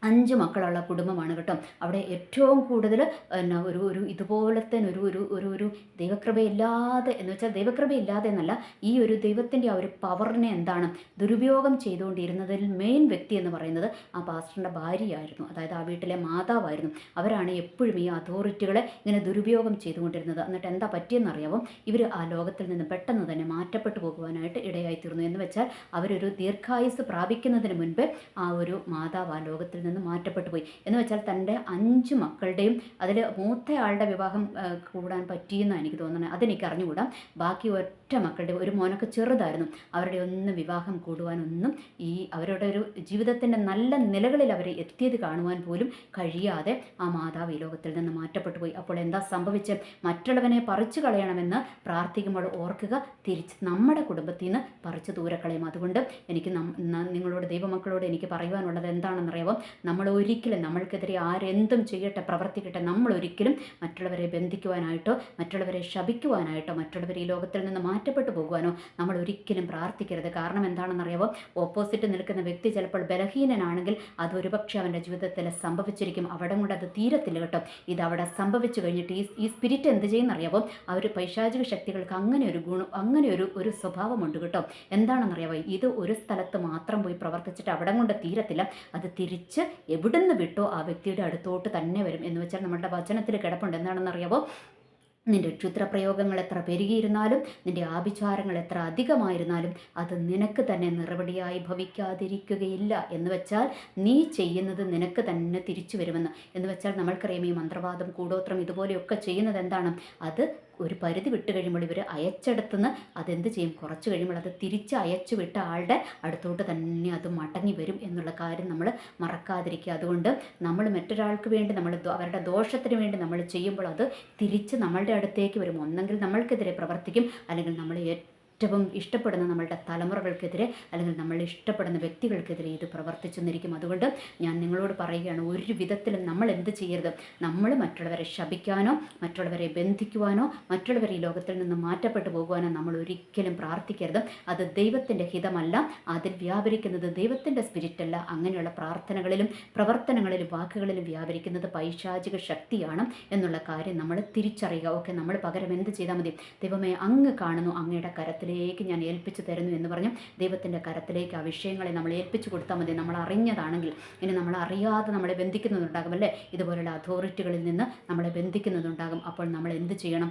അഞ്ച് മക്കളുള്ള കുടുംബമാണ് കേട്ടോ. അവിടെ ഏറ്റവും കൂടുതൽ എന്നാ ഒരു ഒരു ഇതുപോലത്തെ ഒരു ഒരു ഒരു ഒരു ദൈവകൃപയില്ലാതെ എന്ന് വെച്ചാൽ ദൈവകൃപയില്ലാതെ എന്നല്ല ഈ ഒരു ദൈവത്തിന്റെ ആ ഒരു പവറിനെ എന്താണ് ദുരുപയോഗം ചെയ്തുകൊണ്ടിരുന്നതിൽ മെയിൻ വ്യക്തി എന്ന് പറയുന്നത് ആ പാസ്റ്ററിന്റെ ഭാര്യയായിരുന്നു. അതായത് ആ വീട്ടിലെ മാതാവായിരുന്നു. അവരാണ് എപ്പോഴും ഈ അതോറിറ്റികളെ ഇങ്ങനെ ദുരുപയോഗം ചെയ്തുകൊണ്ടിരുന്നത്. എന്നിട്ട് എന്താ പറ്റിയെന്നറിയാവും ഇവർ ആ ലോകത്തിൽ നിന്ന് പെട്ടെന്ന് തന്നെ മാറ്റപ്പെട്ടു പോകുവാനായിട്ട് ഇടയായിത്തീർന്നു. എന്ന് വെച്ചാൽ അവരൊരു ദീർഘായുസ് പ്രാപിക്കുന്നതിന് മുൻപ് ആ ഒരു മാതാവ് ആ ലോകത്തിൽ നിന്ന് മാറ്റപ്പെട്ടു പോയി. എന്ന് വെച്ചാൽ തന്റെ അഞ്ച് മക്കളുടെയും അതിൽ മൂത്തയാളുടെ വിവാഹം കൂടാൻ പറ്റിയെന്നാണ് എനിക്ക് തോന്നുന്നത്. അതെനിക്ക് അറിഞ്ഞുകൂടാം. ബാക്കി ഒറ്റ മക്കളുടെ ഒരു മോനൊക്കെ ചെറുതായിരുന്നു. അവരുടെ ഒന്നും വിവാഹം കൂടുവാനൊന്നും ഈ അവരുടെ ഒരു ജീവിതത്തിന്റെ നല്ല നിലകളിൽ അവരെ എത്തിയത് കാണുവാൻ പോലും കഴിയാതെ ആ മാതാവ് ഈ ലോകത്തിൽ നിന്ന് മാറ്റപ്പെട്ടു പോയി അപ്പോൾ എന്താ സംഭവിച്ചത് മറ്റുള്ളവനെ പറിച്ചു കളയണമെന്ന് പ്രാർത്ഥിക്കുമ്പോൾ ഓർക്കുക തിരിച്ച് നമ്മുടെ കുടുംബത്തിൽ നിന്ന് പറിച്ചു ദൂരക്കളയും അതുകൊണ്ട് എനിക്ക് നിങ്ങളോട് ദൈവമക്കളോട് എനിക്ക് പറയുവാനുള്ളത് എന്താണെന്നറിയാവോ? നമ്മൾ ഒരിക്കലും നമ്മൾക്കെതിരെ ആരെന്തും ചെയ്യട്ടെ പ്രവർത്തിക്കട്ടെ നമ്മൾ ഒരിക്കലും മറ്റുള്ളവരെ ബന്ധിക്കുവാനായിട്ടോ മറ്റുള്ളവരെ ശപിക്കുവാനായിട്ടോ മറ്റുള്ളവർ ഈ ലോകത്തിൽ നിന്ന് മാറ്റപ്പെട്ടു പോകുവാനോ നമ്മൾ ഒരിക്കലും പ്രാർത്ഥിക്കരുത്. കാരണം എന്താണെന്നറിയാവോ? ഓപ്പോസിറ്റ് നിൽക്കുന്ന വ്യക്തി ചിലപ്പോൾ ബലഹീനനാണെങ്കിൽ അത് ഒരുപക്ഷെ അവന്റെ ജീവിതത്തിൽ സംഭവിച്ചിരിക്കും. അവിടെ കൊണ്ട് അത് തീരത്തില്ല കേട്ടോ. ഇത് അവിടെ സംഭവിച്ചു കഴിഞ്ഞിട്ട് ഈ ഈ സ്പിരിറ്റ് എന്ത് ചെയ്യുന്നറിയാവോ? ആ ഒരു പൈശാചിക ശക്തികൾക്ക് അങ്ങനെ ഒരു ഗുണം അങ്ങനെ ഒരു ഒരു സ്വഭാവമുണ്ട് കേട്ടോ. എന്താണെന്നറിയാവോ? ഇത് ഒരു സ്ഥലത്ത് മാത്രം പോയി പ്രവർത്തിച്ചിട്ട് അവിടെ കൊണ്ട് തീരത്തില്ല. അത് തിരിച്ച് എവിടുന്ന് വിട്ടോ ആ വ്യക്തിയുടെ അടുത്തോട്ട് തന്നെ വരും എന്ന് വെച്ചാൽ നമ്മുടെ വചനത്തിൽ കിടപ്പുണ്ട്. എന്താണെന്നറിയാമോ നിന്റെ ക്ഷുദ്രപ്രയോഗങ്ങൾ എത്ര പെരുകിയിരുന്നാലും നിന്റെ ആഭിചാരങ്ങൾ എത്ര അധികമായിരുന്നാലും അത് നിനക്ക് തന്നെ നിറവടിയായി ഭവിക്കാതിരിക്കുകയില്ല. എന്ന് വെച്ചാൽ നീ ചെയ്യുന്നത് നിനക്ക് തന്നെ തിരിച്ചു വരുമെന്ന്. എന്ന് വെച്ചാൽ നമ്മൾക്കറിയാം ഈ മന്ത്രവാദം കൂടോത്രം ഇതുപോലെയൊക്കെ ചെയ്യുന്നത് എന്താണ്? അത് ഒരു പരിധി വിട്ട് കഴിയുമ്പോൾ ഇവർ അയച്ചെടുത്തുനിന്ന് അതെന്ത് ചെയ്യും? കുറച്ച് കഴിയുമ്പോൾ അത് തിരിച്ച് അയച്ചു വിട്ട ആളുടെ അടുത്തോട്ട് തന്നെ അത് മടങ്ങി വരും എന്നുള്ള കാര്യം നമ്മൾ മറക്കാതിരിക്കുക. അതുകൊണ്ട് നമ്മൾ മറ്റൊരാൾക്ക് വേണ്ടി നമ്മൾ അവരുടെ ദോഷത്തിന് വേണ്ടി നമ്മൾ ചെയ്യുമ്പോൾ അത് തിരിച്ച് നമ്മളുടെ അടുത്തേക്ക് വരും. ഒന്നെങ്കിൽ നമ്മൾക്കെതിരെ പ്രവർത്തിക്കും. അല്ലെങ്കിൽ നമ്മൾ ഏറ്റവും ഇഷ്ടപ്പെടുന്ന നമ്മളുടെ തലമുറകൾക്കെതിരെ അല്ലെങ്കിൽ നമ്മൾ ഇഷ്ടപ്പെടുന്ന വ്യക്തികൾക്കെതിരെ ഇത് പ്രവർത്തിച്ചു നിന്നിരിക്കും അതുകൊണ്ട് ഞാൻ നിങ്ങളോട് പറയുകയാണ് ഒരു വിധത്തിലും നമ്മൾ എന്ത് ചെയ്യരുത്? നമ്മൾ മറ്റുള്ളവരെ ശപിക്കാനോ മറ്റുള്ളവരെ ബന്ധിക്കുവാനോ മറ്റുള്ളവരെ ഈ ലോകത്തിൽ നിന്ന് മാറ്റപ്പെട്ടു പോകുവാനോ നമ്മൾ ഒരിക്കലും പ്രാർത്ഥിക്കരുത്. അത് ദൈവത്തിന്റെ ഹിതമല്ല അതിൽ വ്യാപരിക്കുന്നത് ദൈവത്തിന്റെ സ്പിരിറ്റല്ല. അങ്ങനെയുള്ള പ്രാർത്ഥനകളിലും പ്രവർത്തനങ്ങളിലും വാക്കുകളിലും വ്യാപരിക്കുന്നത് പൈശാചിക ശക്തിയാണ് എന്നുള്ള കാര്യം നമ്മൾ തിരിച്ചറിയുക. ഓക്കെ നമ്മൾ പകരം എന്ത് ചെയ്താൽ മതി? ദൈവമേ അങ്ങ് കാണുന്നു അങ്ങയുടെ കരത്തിൽ കരത്തിലേക്ക് ഞാൻ ഏൽപ്പിച്ചു തരുന്നു എന്ന് പറഞ്ഞു ദൈവത്തിന്റെ കരത്തിലേക്ക് ആ വിഷയങ്ങളെ നമ്മൾ ഏൽപ്പിച്ചു കൊടുത്താൽ മതി. നമ്മൾ അറിഞ്ഞതാണെങ്കിൽ ഇനി നമ്മൾ അറിയാതെ നമ്മളെ ബന്ധിക്കുന്നതുണ്ടാകും അല്ലേ? ഇതുപോലുള്ള അതോറിറ്റികളിൽ നിന്ന് നമ്മളെ ബന്ധിക്കുന്നതുണ്ടാകും. അപ്പോൾ നമ്മൾ എന്ത് ചെയ്യണം?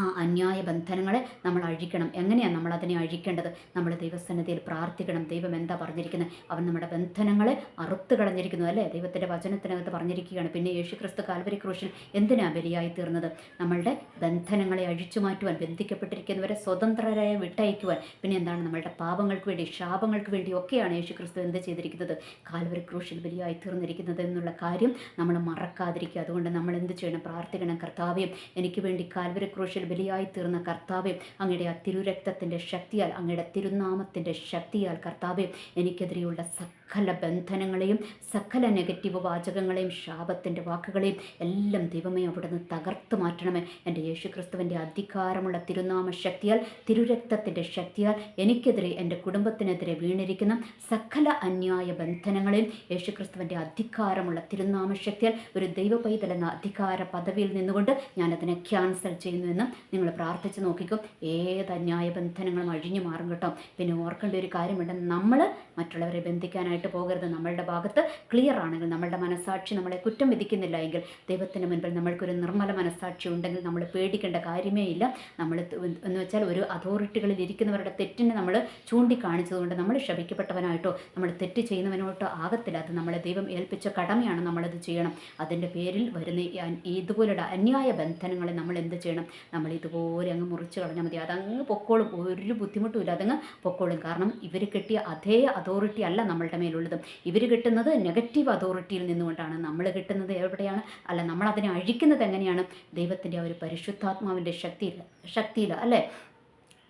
ആ അന്യായ ബന്ധനങ്ങളെ നമ്മൾ അഴിക്കണം. എങ്ങനെയാണ് നമ്മൾ അതിനെ അഴിക്കേണ്ടത്? നമ്മൾ ദൈവസന്നിധിയിൽ പ്രാർത്ഥിക്കണം. ദൈവം എന്താ പറഞ്ഞിരിക്കുന്നത് അവൻ നമ്മുടെ ബന്ധനങ്ങളെ അറുത്ത് കളഞ്ഞിരിക്കുന്നു അല്ലേ? ദൈവത്തിന്റെ വചനത്തിനകത്ത് പറഞ്ഞിരിക്കുകയാണ്. പിന്നെ യേശു ക്രിസ്തു കാൽവരി ക്രൂശിൽ എന്തിനാ ബലിയായി തീർന്നത്? നമ്മളുടെ ബന്ധനങ്ങളെ അഴിച്ചു മാറ്റുവാൻ ബന്ധിക്കപ്പെട്ടിരിക്കുന്നവരെ സ്വതന്ത്രരായ വിട്ടയക്കുവാൻ. പിന്നെ എന്താണ് നമ്മളുടെ പാപങ്ങൾക്ക് വേണ്ടി ശാപങ്ങൾക്ക് വേണ്ടി ഒക്കെയാണ് യേശു ക്രിസ്തു എന്ത് ചെയ്തിരിക്കുന്നത്? കാൽവരി ക്രൂശിൽ ബലിയായി തീർന്നിരിക്കുന്നത് എന്നുള്ള കാര്യം നമ്മൾ മറക്കാതിരിക്കുക. അതുകൊണ്ട് നമ്മൾ എന്ത് ചെയ്യണം? പ്രാർത്ഥിക്കണം. കർത്താവ്യം എനിക്ക് വേണ്ടി കാൽവരി ക്രൂശിൽ ബലിയായി തീർന്ന കർത്താവെ അങ്ങയുടെ ആ തിരുരക്തത്തിന്റെ ശക്തിയാൽ അങ്ങയുടെ തിരുനാമത്തിന്റെ ശക്തിയാൽ കർത്താവെ എനിക്കെതിരെയുള്ള സകല ബന്ധനങ്ങളെയും സകല നെഗറ്റീവ് വാചകങ്ങളെയും ശാപത്തിന്റെ വാക്കുകളെയും എല്ലാം ദൈവമേ അവിടുന്ന് തകർത്ത് മാറ്റണമേ. എന്റെ യേശുക്രിസ്തുവിന്റെ അധികാരമുള്ള തിരുനാമ ശക്തിയാൽ തിരുരക്തത്തിന്റെ ശക്തിയാൽ എനിക്കെതിരെ എന്റെ കുടുംബത്തിനെതിരെ വീണിരിക്കുന്ന സകല അന്യായ ബന്ധനങ്ങളെയും യേശുക്രിസ്തുവിന്റെ അധികാരമുള്ള തിരുനാമ ശക്തിയാൽ ഒരു ദൈവ എന്ന അധികാര പദവിയിൽ നിന്നുകൊണ്ട് ഞാനതിനെ ക്യാൻസൽ ചെയ്യുന്നുവെന്ന് നിങ്ങൾ പ്രാർത്ഥിച്ച് നോക്കിക്കും. ഏത് അന്യായ ബന്ധനങ്ങളും അഴിഞ്ഞു മാറും കേട്ടോ. പിന്നെ ഓർക്കേണ്ട ഒരു കാര്യമുണ്ട്. നമ്മൾ മറ്റുള്ളവരെ ബന്ധിക്കാനായിട്ട് പോകരുത്. നമ്മളുടെ ഭാഗത്ത് ക്ലിയർ ആണെങ്കിൽ നമ്മളുടെ മനസാക്ഷി നമ്മളെ കുറ്റം വിധിക്കുന്നില്ല എങ്കിൽ ദൈവത്തിന് മുൻപിൽ നമ്മൾക്കൊരു നിർമ്മല മനസാക്ഷി ഉണ്ടെങ്കിൽ നമ്മൾ പേടിക്കേണ്ട കാര്യമേ ഇല്ല. നമ്മൾ എന്ന് വെച്ചാൽ ഒരു അതോറിറ്റികളിൽ ഇരിക്കുന്നവരുടെ തെറ്റിനെ നമ്മൾ ചൂണ്ടിക്കാണിച്ചതുകൊണ്ട് നമ്മൾ ശപിക്കപ്പെട്ടവനായിട്ടോ നമ്മൾ തെറ്റ് ചെയ്യുന്നവനോട്ടോ ആകത്തില്ല. അത് നമ്മളെ ദൈവം ഏൽപ്പിച്ച കടമയാണ് നമ്മളത് ചെയ്യണം. അതിന്റെ പേരിൽ വരുന്ന ഇതുപോലുള്ള അന്യായ ബന്ധനങ്ങളെ നമ്മൾ എന്ത് ചെയ്യണം? നമ്മൾ ഇതുപോലെ അങ്ങ് മുറിച്ച് കളഞ്ഞാൽ മതി. അതങ്ങ് പൊക്കോളും. ഒരു ബുദ്ധിമുട്ടും ഇല്ല അതങ്ങ് പൊക്കോളും. കാരണം ഇവർ കിട്ടിയ അതേ അതോറിറ്റി അല്ല നമ്മളുടെ മേലുള്ളത്. ഇവർ കിട്ടുന്നത് നെഗറ്റീവ് അതോറിറ്റിയിൽ നിന്നുകൊണ്ടാണ്. നമ്മൾ കിട്ടുന്നത് എവിടെയാണ്? അല്ല നമ്മൾ അതിനെ അഴിക്കുന്നത് എങ്ങനെയാണ്? ദൈവത്തിന്റെ ആ ഒരു പരിശുദ്ധാത്മാവിന്റെ ശക്തിയിൽ ശക്തിയിൽ അല്ലേ?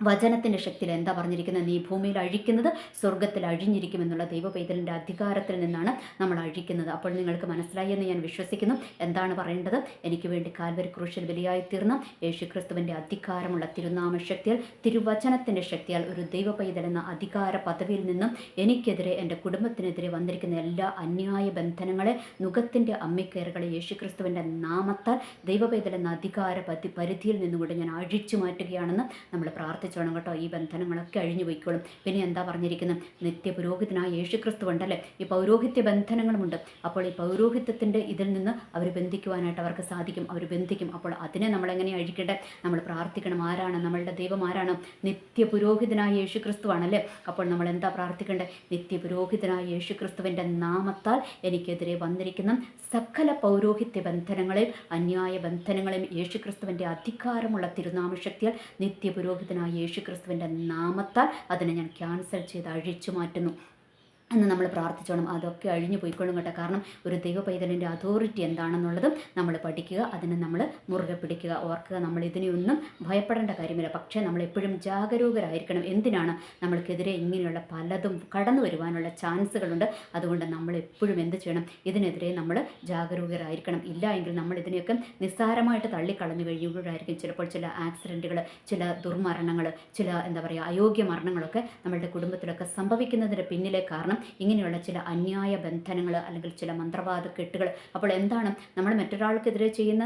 വചനത്തിന്റെ ശക്തിയിൽ എന്താ പറഞ്ഞിരിക്കുന്നത്? നീ ഭൂമിയിൽ അഴിക്കുന്നത് സ്വർഗത്തിൽ അഴിഞ്ഞിരിക്കുമെന്നുള്ള ദൈവപൈതലിന്റെ അധികാരത്തിൽ നിന്നാണ് നമ്മൾ അഴിക്കുന്നത്. അപ്പോൾ നിങ്ങൾക്ക് മനസ്സിലായി എന്ന് ഞാൻ വിശ്വസിക്കുന്നു. എന്താണ് പറയേണ്ടത്? എനിക്ക് വേണ്ടി കാൽവരി ക്രൂശിൽ ബലിയായി തീർന്ന യേശുക്രിസ്തുവിന്റെ അധികാരമുള്ള തിരുനാമ ശക്തിയാൽ തിരുവചനത്തിന്റെ ശക്തിയാൽ ഒരു ദൈവപൈതൽ എന്ന അധികാര പദവിയിൽ നിന്നും എനിക്കെതിരെ എന്റെ കുടുംബത്തിനെതിരെ വന്നിരിക്കുന്ന എല്ലാ അന്യായ ബന്ധനങ്ങളെ നുഖത്തിന്റെ അമ്മിക്കയറുകളെ യേശുക്രിസ്തുവിന്റെ നാമത്താൽ ദൈവപൈതൽ എന്ന അധികാര പരിധിയിൽ നിന്നുകൊണ്ട് ഞാൻ അഴിച്ചു മാറ്റുകയാണെന്ന് നമ്മൾ പ്രാർത്ഥിച്ചു. പ്രാർത്ഥിച്ചോണം കേട്ടോ. ഈ ബന്ധനങ്ങളൊക്കെ അഴിഞ്ഞു പോയിക്കോളും. പിന്നെ എന്താ പറഞ്ഞിരിക്കുന്നത് നിത്യപുരോഹിതനായ യേശുക്രിസ്തു ഉണ്ടല്ലേ ഈ പൗരോഹിത്യ ബന്ധനങ്ങളുമുണ്ട്. അപ്പോൾ ഈ പൗരോഹിത്യത്തിന്റെ ഇതിൽ നിന്ന് അവർ ബന്ധിക്കുവാനായിട്ട് അവർക്ക് സാധിക്കും. അവർ ബന്ധിക്കും. അപ്പോൾ അതിനെ നമ്മൾ എങ്ങനെ അഴിക്കട്ടെ? നമ്മൾ പ്രാർത്ഥിക്കണം. ആരാണ്? നമ്മളുടെ ദൈവം ആരാണ്? നിത്യപുരോഹിതനായ യേശുക്രിസ്തു ആണല്ലേ അപ്പോൾ നമ്മൾ എന്താ പ്രാർത്ഥിക്കേണ്ടത് നിത്യപുരോഹിതനായ യേശുക്രിസ്തുവിന്റെ നാമത്താൽ എനിക്കെതിരെ വന്നിരിക്കുന്ന സകല പൗരോഹിത്യ ബന്ധനങ്ങളെയും അന്യായ ബന്ധനങ്ങളെയും യേശുക്രിസ്തുവിന്റെ അധികാരമുള്ള തിരുനാമശക്തിയാൽ നിത്യപുരോഹിതനായ യേശുക്രിസ്തുവിന്റെ നാമത്താൽ അതിനെ ഞാൻ ക്യാൻസൽ ചെയ്ത് അഴിച്ചു മാറ്റുന്നു എന്ന് നമ്മൾ പ്രാർത്ഥിച്ചോണം. അതൊക്കെ അഴിഞ്ഞു പോയിക്കൊള്ളും കേട്ടോ. കാരണം ഒരു ദൈവ പൈതലിന്റെ അതോറിറ്റി എന്താണെന്നുള്ളതും നമ്മൾ പഠിക്കുക അതിനെ നമ്മൾ മുറുകെ പിടിക്കുക ഓർക്കുക. നമ്മൾ ഇതിനെയൊന്നും ഭയപ്പെടേണ്ട കാര്യമില്ല. പക്ഷേ നമ്മൾ എപ്പോഴും ജാഗരൂകരായിരിക്കണം. എന്തിനാണ്? നമ്മൾക്കെതിരെ ഇങ്ങനെയുള്ള പലതും കടന്നു വരുവാനുള്ള ചാൻസുകളുണ്ട്. അതുകൊണ്ട് നമ്മൾ എപ്പോഴും എന്ത് ചെയ്യണം? ഇതിനെതിരെ നമ്മൾ ജാഗരൂകരായിരിക്കണം. ഇല്ല എങ്കിൽ നമ്മൾ ഇതിനെയൊക്കെ നിസ്സാരമായിട്ട് തള്ളിക്കളഞ്ഞു കഴിയുമ്പോഴായിരിക്കും ചിലപ്പോൾ ചില ആക്സിഡന്റുകൾ ചില ദുർമരണങ്ങൾ ചില എന്താ പറയുക അയോഗ്യ മരണങ്ങളൊക്കെ നമ്മളുടെ കുടുംബത്തിലൊക്കെ സംഭവിക്കുന്നതിന്റെ പിന്നിലെ കാരണം ഇങ്ങനെയുള്ള ചില അന്യായ ബന്ധനങ്ങൾ അല്ലെങ്കിൽ ചില മന്ത്രവാദ കെട്ടുകൾ അപ്പോൾ എന്താണ് നമ്മൾ മറ്റൊരാൾക്കെതിരെ ചെയ്യുന്ന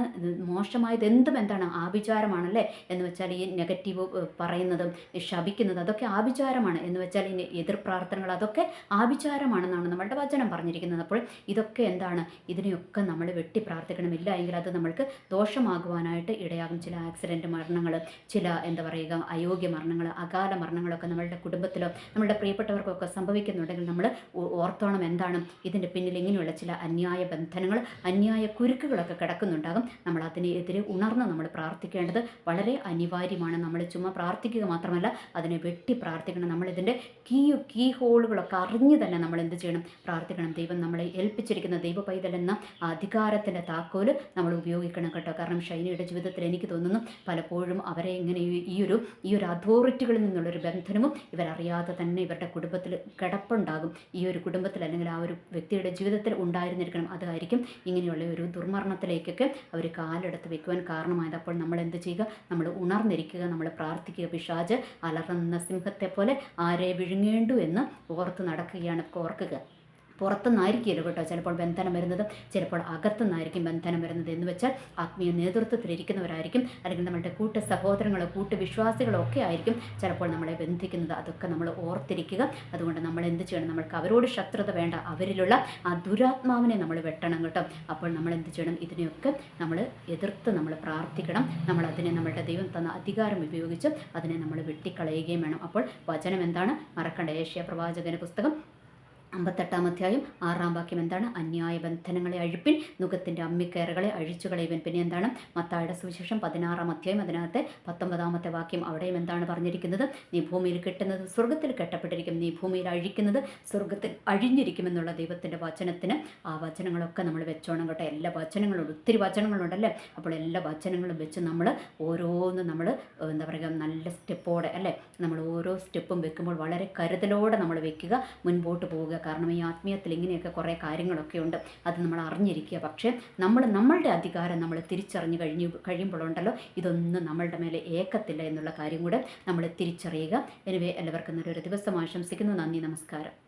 മോശമായത് എന്തും എന്താണ് ആഭിചാരമാണല്ലേ എന്ന് വെച്ചാൽ ഈ നെഗറ്റീവ് പറയുന്നതും ശപിക്കുന്നതും അതൊക്കെ ആഭിചാരമാണ് എന്ന് വെച്ചാൽ ഈ എതിർ പ്രാർത്ഥനകൾ അതൊക്കെ ആഭിചാരമാണെന്നാണ് നമ്മളുടെ വചനം പറഞ്ഞിരിക്കുന്നത്. അപ്പോൾ ഇതൊക്കെ എന്താണ്? ഇതിനെയൊക്കെ നമ്മൾ വെട്ടി പ്രാർത്ഥിക്കണമില്ല എങ്കിൽ അത് നമ്മൾക്ക് ദോഷമാകുവാനായിട്ട് ഇടയാകും. ചില ആക്സിഡന്റ് മരണങ്ങൾ ചില എന്താ പറയുക അയോഗ്യ മരണങ്ങൾ അകാല മരണങ്ങളൊക്കെ നമ്മളുടെ കുടുംബത്തിലോ നമ്മളുടെ പ്രിയപ്പെട്ടവർക്കൊക്കെ സംഭവിക്കുന്നുണ്ടെങ്കിൽ നമ്മൾ ഓർത്തോണം എന്താണ്. ഇതിന്റെ പിന്നിൽ ഇങ്ങനെയുള്ള ചില അന്യായ ബന്ധനങ്ങൾ അന്യായ കുരുക്കുകളൊക്കെ കിടക്കുന്നുണ്ടാകും. നമ്മൾ അതിനെതിരെ ഉണർന്ന് നമ്മൾ പ്രാർത്ഥിക്കേണ്ടത് വളരെ അനിവാര്യമാണ്. നമ്മൾ ചുമ്മാ പ്രാർത്ഥിക്കുക മാത്രമല്ല അതിനെ വെട്ടി പ്രാർത്ഥിക്കണം. നമ്മളിതിന്റെ കീ കീ ഹോളുകളൊക്കെ അറിഞ്ഞ് തന്നെ നമ്മൾ എന്ത് ചെയ്യണം? പ്രാർത്ഥിക്കണം. ദൈവം നമ്മളെ ഏൽപ്പിച്ചിരിക്കുന്ന ദൈവ പൈതൽ എന്ന അധികാരത്തിന്റെ താക്കോൽ നമ്മൾ ഉപയോഗിക്കണം കേട്ടോ. കാരണം ഷൈനയുടെ ജീവിതത്തിൽ എനിക്ക് തോന്നുന്നു പലപ്പോഴും അവരെ ഇങ്ങനെ ഈ ഒരു ഈ ഒരു അതോറിറ്റികളിൽ നിന്നുള്ളൊരു ബന്ധനവും ഇവരറിയാതെ തന്നെ ഇവരുടെ കുടുംബത്തിൽ കിടപ്പുണ്ടാകും. ഈ ഒരു കുടുംബത്തിൽ അല്ലെങ്കിൽ ആ ഒരു വ്യക്തിയുടെ ജീവിതത്തിൽ ഉണ്ടായിരുന്നിരിക്കണം. അതായിരിക്കും ഇങ്ങനെയുള്ള ഒരു ദുർമരണത്തിലേക്കൊക്കെ അവർ കാലെടുത്ത് വെക്കുവാൻ കാരണമായത്. അപ്പോൾ നമ്മൾ എന്ത് ചെയ്യുക? നമ്മൾ ഉണർന്നിരിക്കുക. നമ്മൾ പ്രാർത്ഥിക്കുക. പിശാജ് അലറുന്ന സിംഹത്തെ പോലെ ആരെ വിഴുങ്ങേണ്ടു എന്ന് ഓർത്ത് നടക്കുകയാണ്. ഓർക്കുക. പുറത്തുനിന്നായിരിക്കില്ല കേട്ടോ. ചിലപ്പോൾ ബന്ധനം വരുന്നത് ചിലപ്പോൾ അകത്തുനിന്നായിരിക്കും ബന്ധനം വരുന്നത് എന്ന് വെച്ചാൽ ആത്മീയ നേതൃത്വത്തിലിരിക്കുന്നവരായിരിക്കും അല്ലെങ്കിൽ നമ്മളുടെ കൂട്ട സഹോദരങ്ങളോ കൂട്ട വിശ്വാസികളോ ഒക്കെ ആയിരിക്കും ചിലപ്പോൾ നമ്മളെ ബന്ധിക്കുന്നത്. അതൊക്കെ നമ്മൾ ഓർത്തിരിക്കുക. അതുകൊണ്ട് നമ്മൾ എന്ത് ചെയ്യണം? നമ്മൾക്ക് അവരോട് ശത്രുത വേണ്ട. അവരിലുള്ള ആ ദുരാത്മാവിനെ നമ്മൾ വെട്ടണം കേട്ടോ. അപ്പോൾ നമ്മൾ എന്ത് ചെയ്യണം? ഇതിനെയൊക്കെ നമ്മൾ എതിർത്ത് നമ്മൾ പ്രാർത്ഥിക്കണം. നമ്മൾ അതിനെ നമ്മളുടെ ദൈവം തന്ന അധികാരം ഉപയോഗിച്ച് അതിനെ നമ്മൾ വെട്ടിക്കളയുകയും വേണം. അപ്പോൾ വചനം എന്താണ്? മറക്കണ്ട. ഏഷ്യ പ്രവാചകന പുസ്തകം അമ്പത്തെട്ടാം അധ്യായം ആറാം വാക്യം എന്താണ്? അന്യായ ബന്ധനങ്ങളെ അഴിപ്പിൻ നുഖത്തിന്റെ അമ്മിക്കയറുകളെ അഴിച്ചു കളയുവൻ പിന്നെ എന്താണ്? മത്തായുടെ സുവിശേഷം പതിനാറാം അധ്യായം അതിനകത്തെ പത്തൊമ്പതാമത്തെ വാക്യം അവിടെയും എന്താണ് പറഞ്ഞിരിക്കുന്നത്? നീ ഭൂമിയിൽ കെട്ടുന്നത് സ്വർഗത്തിൽ കെട്ടപ്പെട്ടിരിക്കും. നീ ഭൂമിയിൽ അഴിക്കുന്നത് സ്വർഗത്തിൽ അഴിഞ്ഞിരിക്കുമെന്നുള്ള ദൈവത്തിന്റെ വചനത്തിന് ആ വചനങ്ങളൊക്കെ നമ്മൾ വെച്ചോണം കേട്ടോ. എല്ലാ വചനങ്ങളും ഒത്തിരി വചനങ്ങളുണ്ടല്ലേ? അപ്പോൾ എല്ലാ വചനങ്ങളും വെച്ച് നമ്മൾ ഓരോന്ന് നമ്മൾ എന്താ പറയുക നല്ല സ്റ്റെപ്പോടെ അല്ലേ? നമ്മൾ ഓരോ സ്റ്റെപ്പും വെക്കുമ്പോൾ വളരെ കരുതലോടെ നമ്മൾ വെക്കുക മുൻപോട്ട് പോവുക. കാരണം ഈ ആത്മീയത്തിൽ ഇങ്ങനെയൊക്കെ കുറേ കാര്യങ്ങളൊക്കെ ഉണ്ട്. അത് നമ്മൾ അറിഞ്ഞിരിക്കുക. പക്ഷേ നമ്മൾ നമ്മളുടെ അധികാരം നമ്മൾ തിരിച്ചറിഞ്ഞ് കഴിഞ്ഞു കഴിയുമ്പോഴുണ്ടല്ലോ ഇതൊന്നും നമ്മളുടെ മേലെ ഏക്കത്തില്ല എന്നുള്ള കാര്യം കൂടെ നമ്മൾ തിരിച്ചറിയുക. എനിവേ എല്ലാവർക്കും നല്ലൊരു ദിവസം ആശംസിക്കുന്നു. നന്ദി നമസ്കാരം.